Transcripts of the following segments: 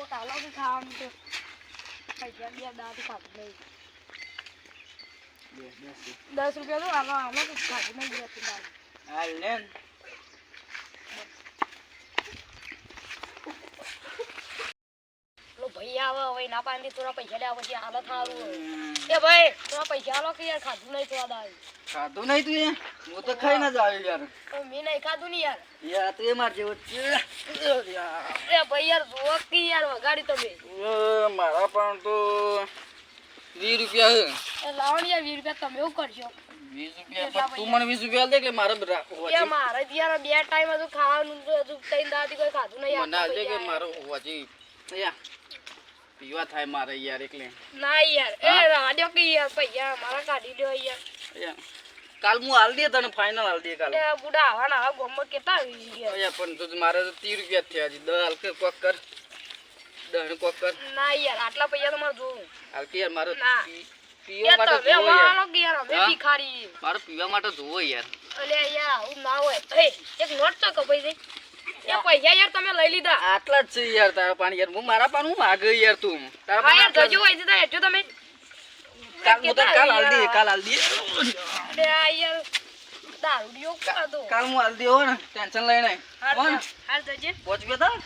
cô tao lâu cái khao được phải cho đi đâu thì khoảng này દસ રૂપિયા તો આમાં આમાં તો ભાગી નહીં ગયા તું હાલ લે ભાઈ આવે હવે ના પાંદી થોડા પૈસા લેવા પછી હાલત સારું એ ભાઈ થોડા પૈસા લો કે યાર ખાધું નહીં તો ખાધું નહીં તું હું તો ખાઈને જ આવ્યો યાર. મેં નહીં ખાધું નહીં યાર. યાર તું એ માર જેવો. એ ભાઈ યાર જુઓ કે યાર વગાડી તમે મારા પણ તો વીસ રૂપિયા છે. એ લાવો ને યાર વીસ રૂપિયા તમે એવું કરજો. વીસ રૂપિયા પણ તું મને વીસ રૂપિયા દે એટલે મારે હોવાથી- મારે જ યાર બે ટાઈમ હજુ ખાવાનું હજુ ત્રણ દાદી કોઈ ખાધું નહીં મને આજે કે. મારો યા, પીવા થાય મારે યાર એકલે ના યાર. એ? રાડ્યો કે યાર પૈયા મારા કાઢી લ્યો યાર. કાલ હું હાલ દે તને ફાઇનલ હાલ દે કાલ. એ બુડા આવા ના ગોમ કેટલા આવી ગયા યા, પણ તો મારે તો ત્રીસ રૂપિયા થયા છે. દસ હાલ કે કોક કર. દસ કોક કર. ના યાર આટલા પૈસા તો મારે જોવું. હાલ કે યાર મારે પીવા માટે જોવો યાર. વાળો કે યાર અમે હા? ભિખારી. મારે પીવા માટે જોવો યાર. અલે યાર હું ના હોય. એ એક નોટ તો કપાઈ દે એ પૈસા યાર તમે લઈ લીધા. આટલા જ છે યાર તારા પાણી. યાર હું મારા પાણી હું માગે યાર તું. તારા પાણી યાર જજો હોય છે હેઠો તમે. કાલ અરે હો ને ટેન્શન લઈને હાલ જજે પહોંચ ગયો તા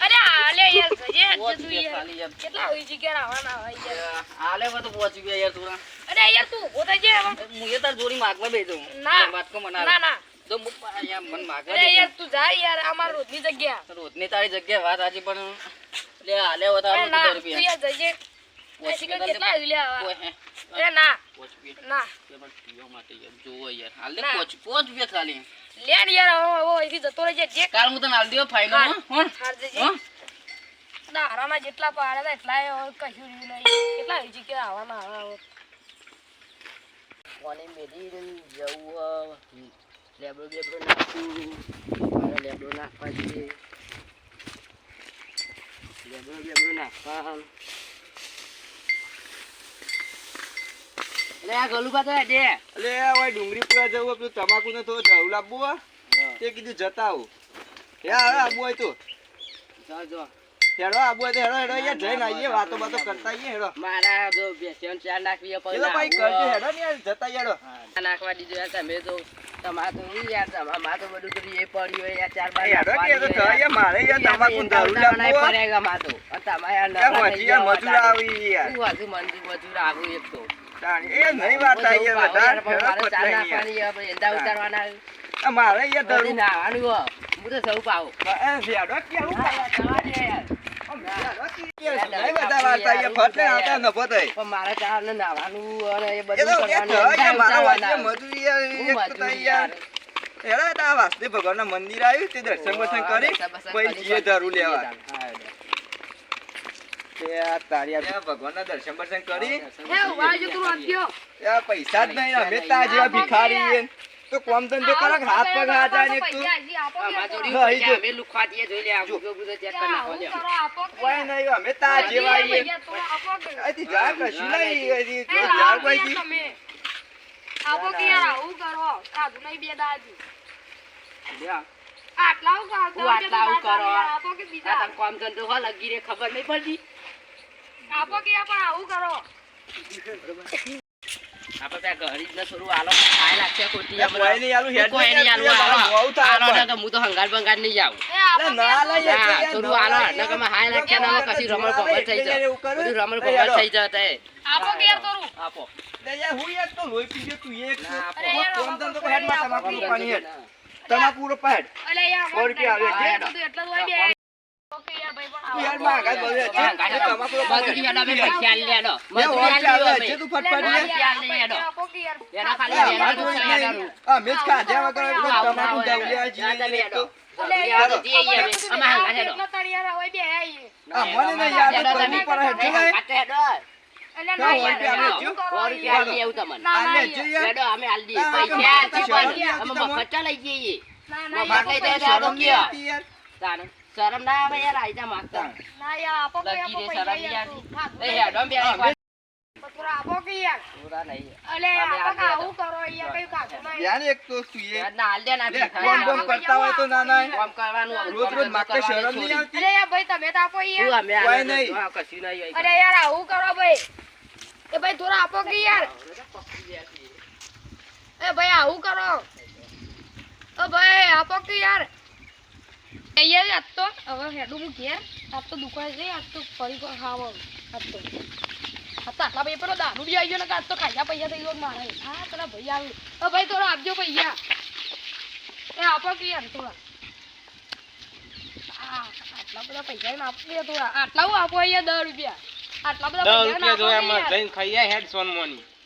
અરે હાલે યાર જજે પહોંચ જતું યાર કેટલા હોય છે કે આવાના હોય યાર હાલે હવે તો પહોંચ ગયા યાર તું અરે યાર તું ઊભો થઈ હું એ તાર જોડી માગવા બેઠો ના. માટકો ના મના ના તો હું અહીંયા મન માગવા અરે યાર તું જા યાર આ રોજની જગ્યા રોજની તારી જગ્યા વાત આજે પણ લે તારું દસ તું રૂપિયા જજે એ શીખર કેટલા આવી લે આવા? કોઈ હે? એ ના ના. તે પણ પીવા માટે જોવો યાર. હાલ દે પોચ પોચ રૂપિયા ખાલી. લે યાર હવે હવે જતો રહેજે જે કાલ હું તને હાલ દઉં ફાઇનલ હાલ. હાર જજે. હો. દારાના જેટલા પાડ્યા એટલા હવે કશું રહ્યું નહીં. કેટલા આવી છે કે આવાના આવા. કોને મેલી જવું લેબડો મારે લેબડો નાખવા લેબડો બેબડો નાખવા લે આ ગલું પાતો દે. અલે ઓય ડુંગળી પૂરા જવું પેલું તમાકુ ને થોડું ધરું લાવવું તે કીધું જતા આવું. હે હવે આબુ હોય તો. જો જો. હેડો આબુ હોય તો હેડો હેડો યાર જઈને આવીએ વાતો બાતો કરતા આવીએ હેડો. મારા જો બેસ્યો ચાર નાખવી એ ભાઈ કરજો હેડો ને યાર જતા હેડો નાખવા દીધું યાર તમે તો તમારે તો હું યાર તમારે તો બધું તો એ પડ્યું યાર ચાર બાર હેડો કે તો નાખવા મારે યાર તમાકુ ને ધરું પડેગા તમારે યાર મજૂર આવી યાર હજુ મંજૂર આવું એક તો? એ નહીં વાત આવી પછી એંડા ઉતારવાના. આ મારે ધરું. નાહવાનું હો. હું તો સૌ પાવ એ હેડો કે જવા દે યાર. ચા ને મંદિર આવ્યું તે દર્શન બર્શન કરી પછી ધરું લેવા. ભગવાનના દર્શન બર્શન કરી? હે ઊભા રહેજો તું વાંચ્યો એ આ પૈસા જ નહીં અમે તા જેવા ભિખારી તો કોમ ધંધો કરે હાથ પગ હાથ તું. અમે લુખવા દઈએ, જોઈ લે, આવું કરી નાખો, કોઈ નહીં અમે તા જેવા એ છીએ. પૈસા તો આપો કે. અહીંથી જા કશું નહીં. અહીંથી એ કોઈ લાવો જા કોઈ જી. તમે. કે યાર આવું કરો. સાધુ નહીં બે દાદી. લ્યો. આટલા હું આટલા આવું કરો. આપો કે બીજા. તને કામ ધંધો હોય, લગી રે, ખબર નહીં પડતી. આપો કે પણ આવું કરો. આપણે ત્યાં ગરીબને થોડું આલો, ખાય લાગશે ખોટી કોઈ નહીં આલું હેડ કોઈ નહીં આલું, આલો. આલો ને તો હું તો હંગાર બંગાર નહીં જાઉં. ના લઈ. ના, થોડું આલો એટલે કે હાય નાખ્યા ના હોય, રમણ ભમણ થઈ જાય. બધું રમણ ભમણ થઈ જતા આપો કે યાર આપો. યાર, હું યાર તો લોહી પી તું એક. ના. અરે યાર, કોમ ધંધો હેડમાં તમાકુ પાણી હેડ. તમાકુ પૂરો પાડ. અલે યાર સો રૂપિયા આવે છે. યાર યાર. માં આગળ બોલે છે. તમાકુ રો પાડ. અમે પૈસા લેડો. બે મજૂરી આવે છે, તું ફટફટ લે. યાર, યાર, યાર. કે યાર. એના ખાલી જ નહીં. આ મેં જ ખાધા વગર તમાકુ જાવું યાર, બે આઈએ. આ મને નહીં યાદ હેડો, પડે શરમ. ના, આવે યાર આઈજા માંગતા. લગી રે શરમ યાર. હેડો બે આપો કે યાર. પૂરા નહીં. અલે આપો આવું કરો યાર કઈ ખાતું નહીં યાર એક તો તું એ? ના હાલ દે ના લે, કોમ કરતા હોય તો ના ના કામ કરવાનું રોજ રોજ માકે શરમ નહીં આવતી અરે યાર ભાઈ તમે તો આપો તું અમે કોઈ નહીં. કશું નહીં અરે યાર આવું કરો ભાઈ. એ ભાઈ થોડા આપો કે યાર. એ ભાઈ આવું કરો. ઓ ભાઈ આપો કે યાર. અહીંયા આજ તો. હવે હેડું હું ઘેર આજ તો દુકાન જઈ આજ તો ફરી કો ખાવા આજ તો. આટલા ભાઈ પેલો દારૂ બી આવી ગયો ને કે તો ખાયા પૈસા થઈ ગયો મારે. હા પેલા ભાઈ આવ્યું ઓ ભાઈ થોડા આપજો પૈસા એ આપો કે યાર થોડા. આટલા બધા પૈસા ને આપો થોડા. આટલા હું આપો અહીંયા દસ રૂપિયા? આટલા બધા પૈસા ને રૂપિયા આપો જો કે એમાં યાર. જઈને ખાઈ હેડ સોન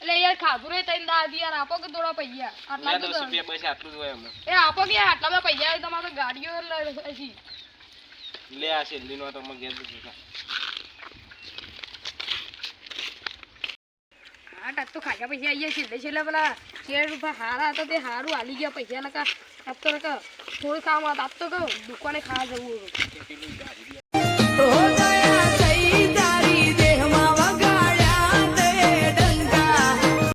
એટલે યાર ખાધું રે તઈને યાર. આપો કે થોડા પૈસા આટલા દસ રૂપિયા બસ આટલું જ હોય એમાં. એ આપો કે આટલા બધા પૈસા તમારે ગાડીઓ લે- હજી. લે આ શેરડીનો તો મગ ઘેર દીધું ટાટ તો ખાયા પૈસા ગયા છેલ્લે છેલ્લે પેલા શેર રૂપિયા હારા હતા તે હારું હાલી ગયા પૈસા નકા આજ તો નકા થોડું ખાવા આજ તો કહું દુકાને ખાવા જવું હતું.